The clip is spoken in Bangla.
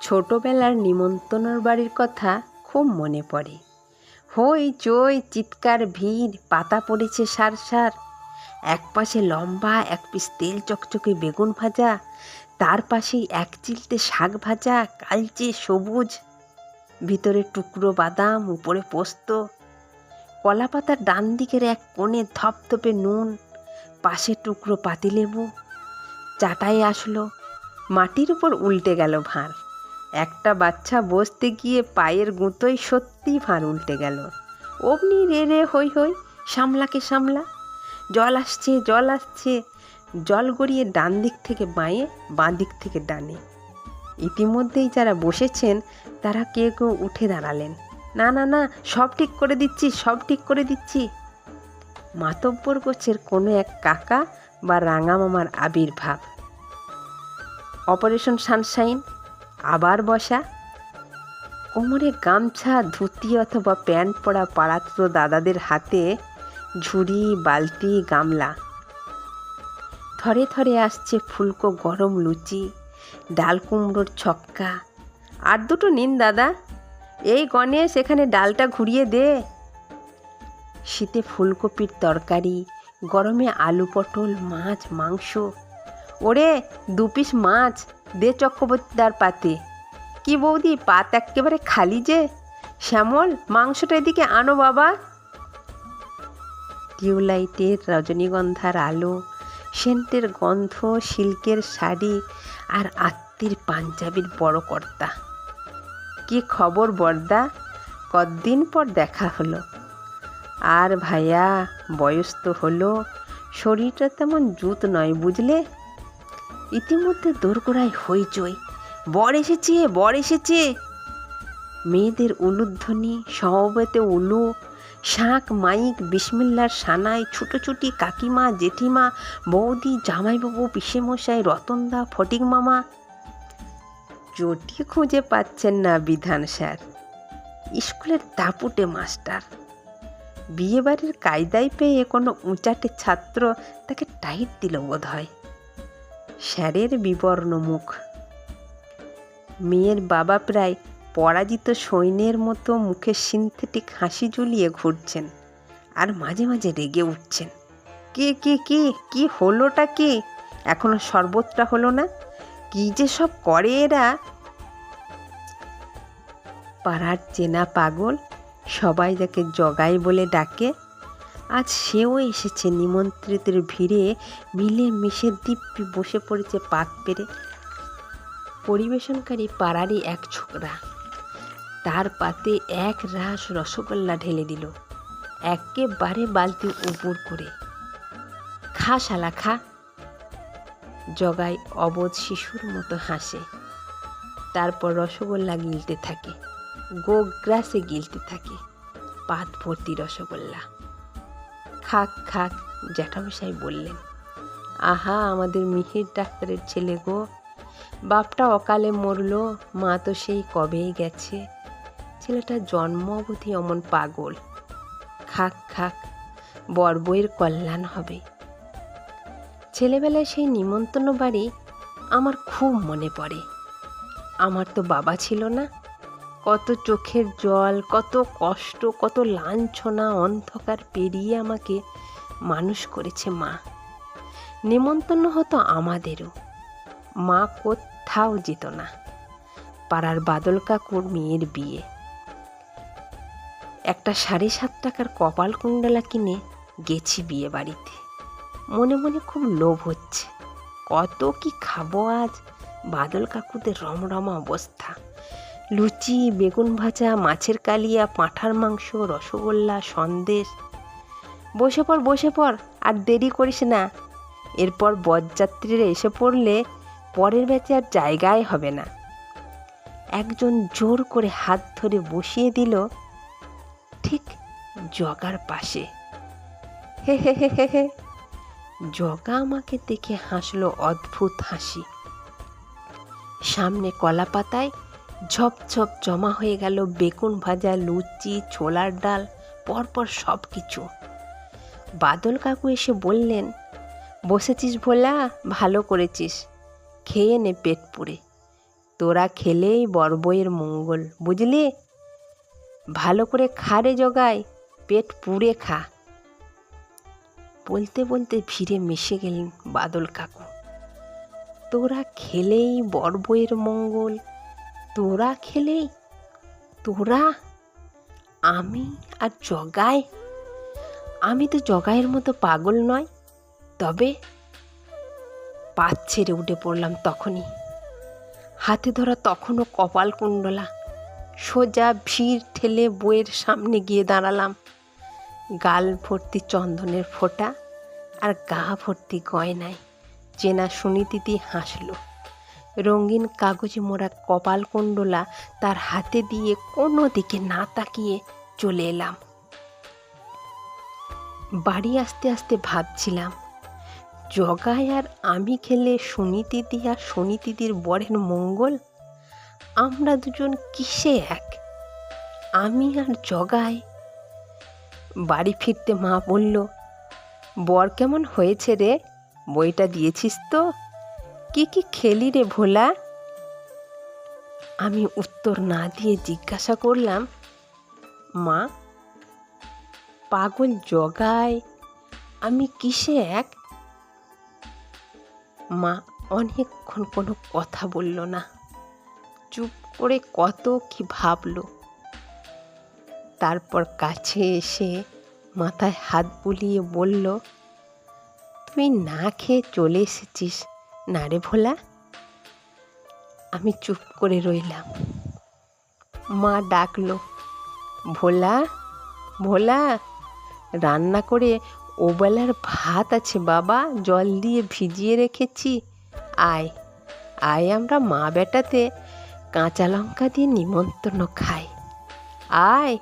ছোটবেলার নিমন্ত্রণর বাড়ির কথা খুব মনে পড়ে। হই চই চিৎকার ভিড়, পাতা পড়েছে সার সার। এক পাশে লম্বা এক পিস তেল চকচকে বেগুন ভাজা, তার পাশেই এক চিলতে শাক ভাজা, কালচে সবুজ, ভিতরে টুকরো বাদাম, উপরে পোস্ত। কলা পাতার ডান দিকের এক কোণে ধপধপে নুন, পাশে টুকরো পাতিলেবু। চাটাই আসলো, মাটির উপর উল্টে গেল ভাঁড়। একটা বাচ্চা বসতে গিয়ে পায়ের গুঁতোয় সত্যি ভাঁড় উল্টে গেল। অমনি রে রে হই হই, সামলাকে সামলা। জল আসছে জল আসছে। জল গড়িয়ে ডান দিক থেকে বাঁয়ে, বাঁ দিক থেকে ডানে। ইতিমধ্যেই যারা বসেছেন, তারা কেউ কেউ উঠে দাঁড়ালেন। না না না, সব ঠিক করে দিচ্ছি, সব ঠিক করে দিচ্ছি। মাতব্বর গোছের কোনো এক কাকা বা রাঙামামার আবির্ভাব। Operation sunshine. আবার বসা? কোমরে গামছা, ধুতি অথবা প্যান্ট পরা পাড়াতো দাদাদের হাতে ঝুড়ি, বালতি, গামলা। থরে থরে আসছে ফুলকো গরম লুচি, ডাল কুমড়োর ছক্কা। আর দুটো নিন, দাদা। এই গণেশ, এখানে ডালটা ঘুরিয়ে দে। শীতে ফুলকপির তরকারি, গরমে আলু পটল, মাছ, মাংস। ওরে, দু পিস মাছ, দে চক্রবর্তীদার পাতে। কি বৌদি, পাত একেবারে খালি যে। শ্যামল, মাংসটা এদিকে আনো বাবা। টিউলাইটের রজনীগন্ধার আলো, সেন্টের গন্ধ, সিল্কের শাড়ি আর আত্মীর পাঞ্জাবির বড় কর্তা। কি খবর বর্দা? কতদিন পর দেখা হলো? আর ভাইয়া, বয়স তো হলো, শরীরটা তেমন জুত নয় বুঝলে? ইতিমধ্যে দোরগোড়ায় হইচই। বর এসেছে বর এসেছে। মেয়েদের উলুধ্বনি, সমবেতে উলু, শাঁখ, মাইক, বিসমিল্লার সানাই ছুটোছুটি কাকিমা, জেঠিমা, বৌদি, জামাইবাবু, পিসেমশাই, রতনদা, ফটিক মামা। চটি খুঁজে পাচ্ছেন না বিধান স্যার। স্কুলের দাপুটে মাস্টার। বিয়েবাড়ির কায়দায় পেয়ে কোনো উঁচাটে ছাত্র তাকে টাইট দিল বোধ হয় স্যারের বিবর্ণ মুখ মেয়ের বাবা প্রায় পরাজিত সৈন্যের মতো মুখে সিনথেটিক হাসি ঝুলিয়ে ঘুরছেন আর মাঝে মাঝে রেগে উঠছেন। কে কে কে, কি হলোটা কে? এখনও শরবতটা হলো না। কি যে সব করে এরা? পাড়ার চেনা পাগল সবাই যাকে জগাই বলে ডাকে আজ সেও এসেছে নিমন্ত্রিতের ভিড়ে, মিলে মিশে দিব্যি বসে পড়েছে পাত পেরে পরিবেশনকারী পাড়ারই এক ছোকরা। তার পাতে এক রাস রসগোল্লা ঢেলে দিল। একেবারে বালতি উপর করে। খা, শালা, খা। জগাই অবোধ শিশুর মতো হাসে। তারপর রসগোল্লা গিলতে থাকে। গোগ্রাসে গিলতে থাকে। পাত ভর্তি রসগোল্লা। খাক খাক, জ্যাঠামশাই বললেন, আহা, আমাদের মিহির ডাক্তারের ছেলে গো। বাপটা অকালে মরল, মা তো সেই কবেই গেছে। ছেলেটা জন্ম অবধি অমন পাগল। খাক খাক, বর বইয়ের কল্যাণ হবে। ছেলেবেলায় সেই নিমন্ত্রণ বাড়ি আমার খুব মনে পড়ে। আমার তো বাবা ছিল না কত চোখের জল, কত কষ্ট, কত লাঞ্ছনা, অন্ধকার পেরিয়ে আমাকে মানুষ করেছে মা। নেমন্তন্ন হতো আমাদেরও। মা কোথাও যেত না। পাড়ার বাদল কাকুর মেয়ের বিয়ে। একটা সাড়ে সাত টাকার কপাল কুণ্ডলা কিনে গেছি বিয়ে বাড়িতে। মনে মনে খুব লোভ হচ্ছে। কত কি খাব আজ? বাদল কাকুদের রমরমা অবস্থা। লুচি, বেগুন ভাজা, মাছের কালিয়া, পাঁঠার মাংস, রসগোল্লা, সন্দেশ। বসে পড় বসে পড়, আর দেরি করিস না। এরপর বরযাত্রীরা এসে পড়লে পরের ব্যাচে আর জায়গায় হবে না। একজন জোর করে হাত ধরে বসিয়ে দিল, ঠিক জগার পাশে। হে হে হে হে হে। জগা আমাকে দেখে হাসলো অদ্ভুত হাসি। সামনে কলা পাতায় ঝপঝপ জমা হয়ে গেল বেগুন ভাজা, লুচি, ছোলার ডাল, পরপর সব কিছু বাদল কাকু এসে বললেন, বসেছিস ভোলা? ভালো করেছিস। খেয়ে নে পেট পুড়ে। তোরা খেলেই বর বইয়ের মঙ্গল, বুঝলি? ভালো করে খারে জগায় পেট পুড়ে খা। বলতে বলতে ভিড়ে মিশে গেলেন বাদল কাকু। তোরা খেলেই বর বইয়ের মঙ্গল তোরা খেলেই তোরা, আমি আর জগায়। আমি তো জগায়ের মতো পাগল নয়, তবে পাত ছেড়ে উঠে পড়লাম তখনই। হাতে ধরা তখনও কপাল কুণ্ডলা। সোজা ভিড় ঠেলে বইয়ের সামনে গিয়ে দাঁড়ালাম। গাল ভর্তি চন্দনের ফোঁটা আর গা ভর্তি গয়নায়। চেনা সুনীতিতি হাসলো। রঙিন কাগজে মোড়া কপাল কুণ্ডলা তার হাতে দিয়ে কোনো দিকে না তাকিয়ে চলে এলাম। বাড়ি আসতে আসতে ভাবছিলাম জগায় আর আমি খেলে সুনীতিদি আর সুনীতিদির বরের মঙ্গল? আমরা দুজন কিসে এক? আমি আর জগায় বাড়ি ফিরতে মা বলল, বর কেমন হয়েছে রে? বইটা দিয়েছিস তো? কি কি খেলি রে ভোলা? আমি উত্তর না দিয়ে জিজ্ঞাসা করলাম, মা, পাগল জগায়, আমি কিসে এক? মা অনেকক্ষণ কোনো কথা বলল না। চুপ করে কত কি ভাবলো। তারপর কাছে এসে মাথায় হাত বুলিয়ে বলল, তুই না খেয়ে চলে এসেছিস না রে ভোলা, আমি চুপ করে রইলাম। মা ডাকলো, ভোলা ভোলা, রান্না করে ওবেলার ভাত আছে বাবা, জল দিয়ে ভিজিয়ে রেখেছি। আয় আয় আমরা মা বেটাতে কাঁচা লঙ্কা দিয়ে নিমন্ত্রণ খাই। আয়